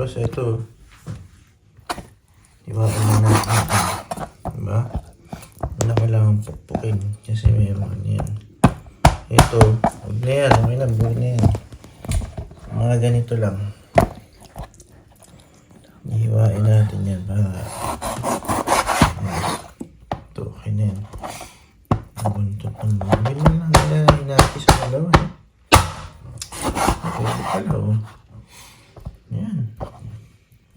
Tapos ito. Iwain lang natin. Diba? Wala kailangan pukpukin. Kasi mayroon yan. Ito. Huwag na yan. Okay lang. Buhay na yan. Mga ganito lang. Ihiwain natin yan para ito, okay na yan. Ang buntot ng mga. Ganyan lang. Ganyan natin sa dalawa. eh. Pwede pala oh. Yan.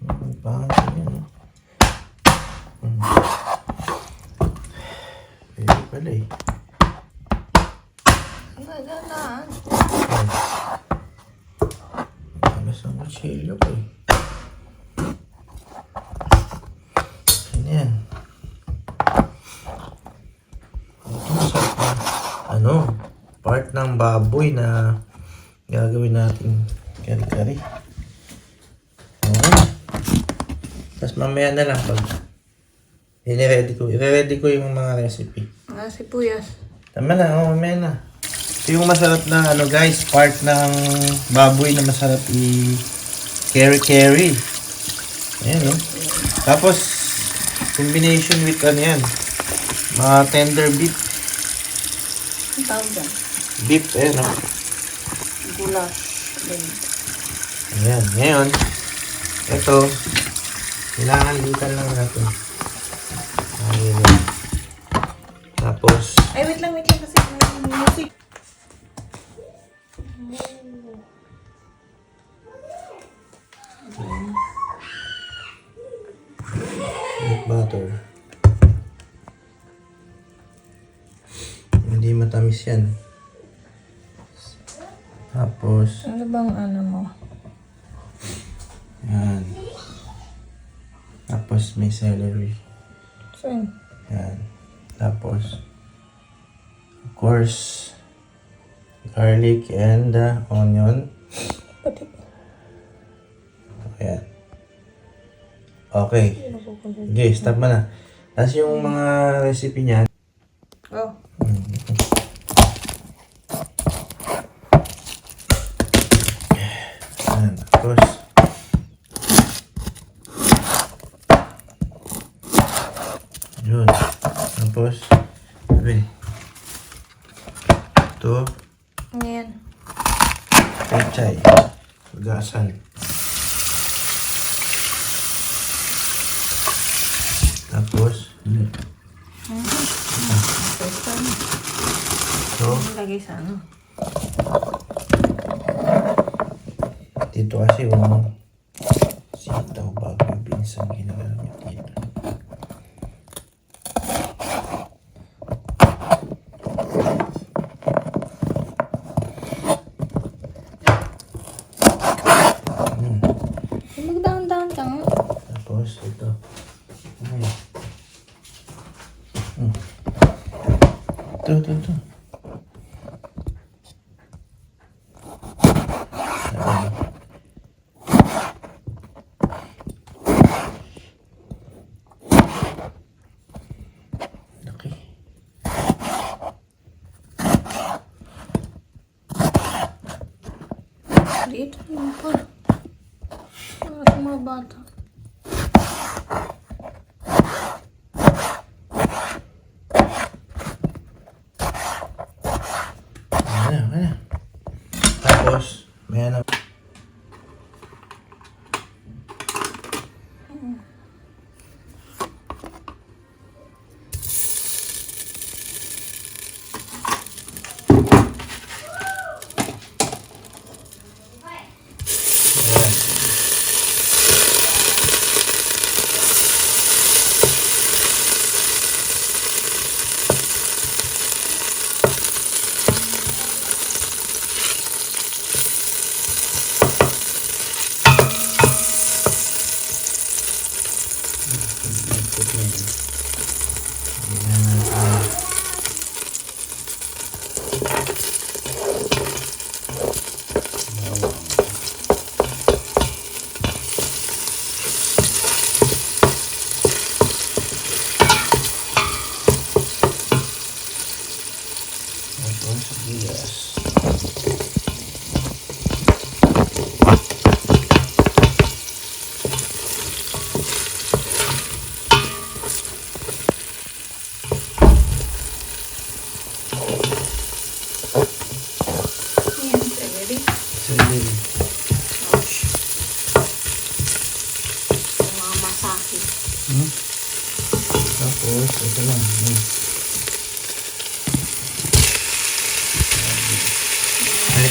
Ang pangit yan. oh. Hmm. Pwede pala eh. Nagalaan. Alas ang kutsilyo ko eh. Ano? Ito na. Ano? Part ng baboy na gagawin natin kari-kari. Okay. Tapos mamaya na lang pag i-ready ko. I-ready ko yung mga recipe. Ah, sibuyas. Tama na, oh, mamaya na. Ito yung masarap na ano guys, part ng baboy na masarap i carry carry. Ayan oh. Tapos combination with ano yan, mga tender beef. Ang tawag dyan? Beef, ayan oh. Goulash. Ayan, ngayon, ito, kailangan litan lang natin. Ayan. Tapos, Ay, wait lang, wait lang kasi Matamis yan. Tapos, Ano bang ano mo? yan. Tapos may celery. Yun. Yan. Tapos, of course, garlic and uh, onion. Pati. Ayan. Okay. Okay, stop mo na. Tapos yung mga recipe niyan, Oh. Ayan, tapos yun tapos sabi ito Ano yan? pechay gasan tapos yun. ito Lagay sa ano? Dito kasi yung Tapos ito. Ay. Hmm. Ito, ito, ito.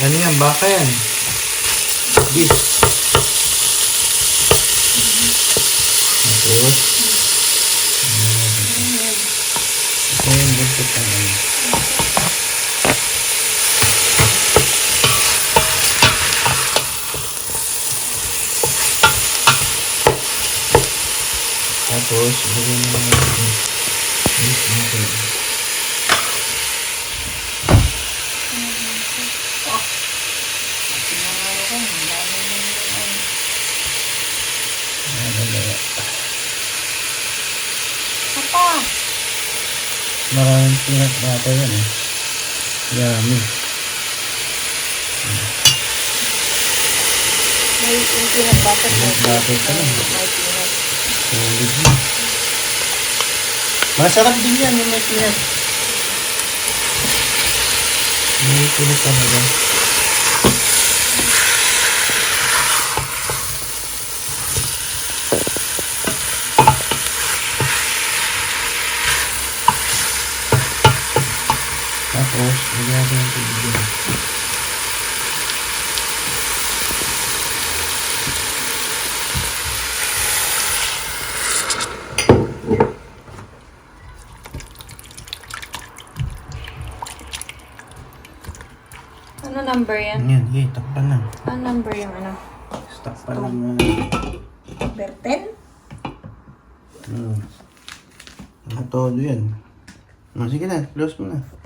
Ano yan? Baka yan. Beef. Ng ano. Tapos, ilagay mo yung beef natin. Nalala. Papa! Maraming peanut butter yan eh. Yummy. May yung peanut butter. Peanut butter ka lang. May peanut. Solid na. Masarap din yan yung may peanut. May peanut talaga. Tapos, lagyan natin tubig yan. Ano number yan? Yan, hey, takpan lang. Ano number yung ano? Takpan lang. Number 10? Hmm. Ah, todo yan. Oh, sige na, close mo na.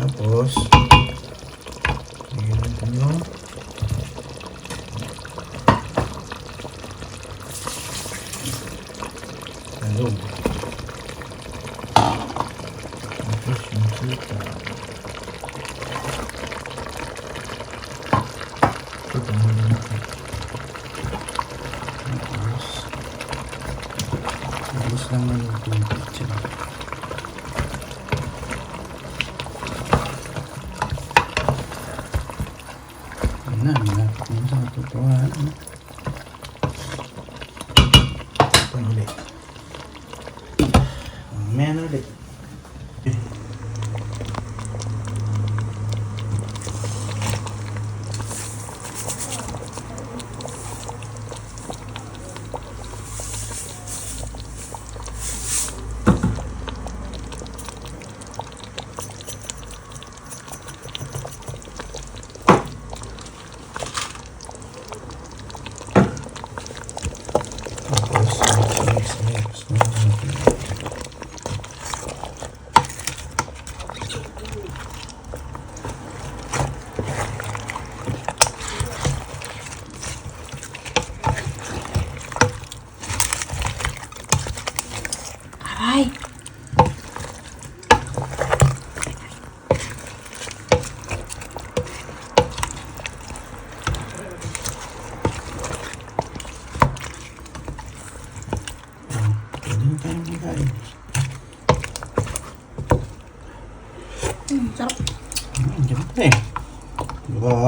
Tapos, lagyan natin yung talong. Tapos yung suka. Suka muna natin. Tapos, tapos lang na yung Mamaya na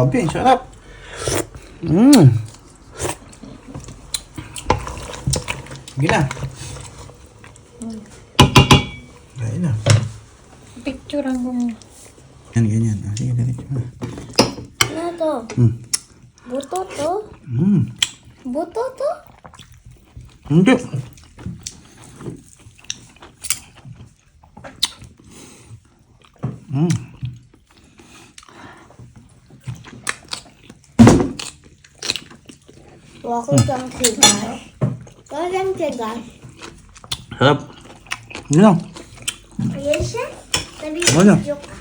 Grabe, sarap. Mmm. Sige na. Kain na. Picturean ko muna. Yan, ganyan. Ah, sige, na. Ano to? Buto to? Buto to? Hindi. Hmm. Wako kang sigas. Walang sigas. Sarap. Yun lang. Ayan siya. Sabi Ano? ka.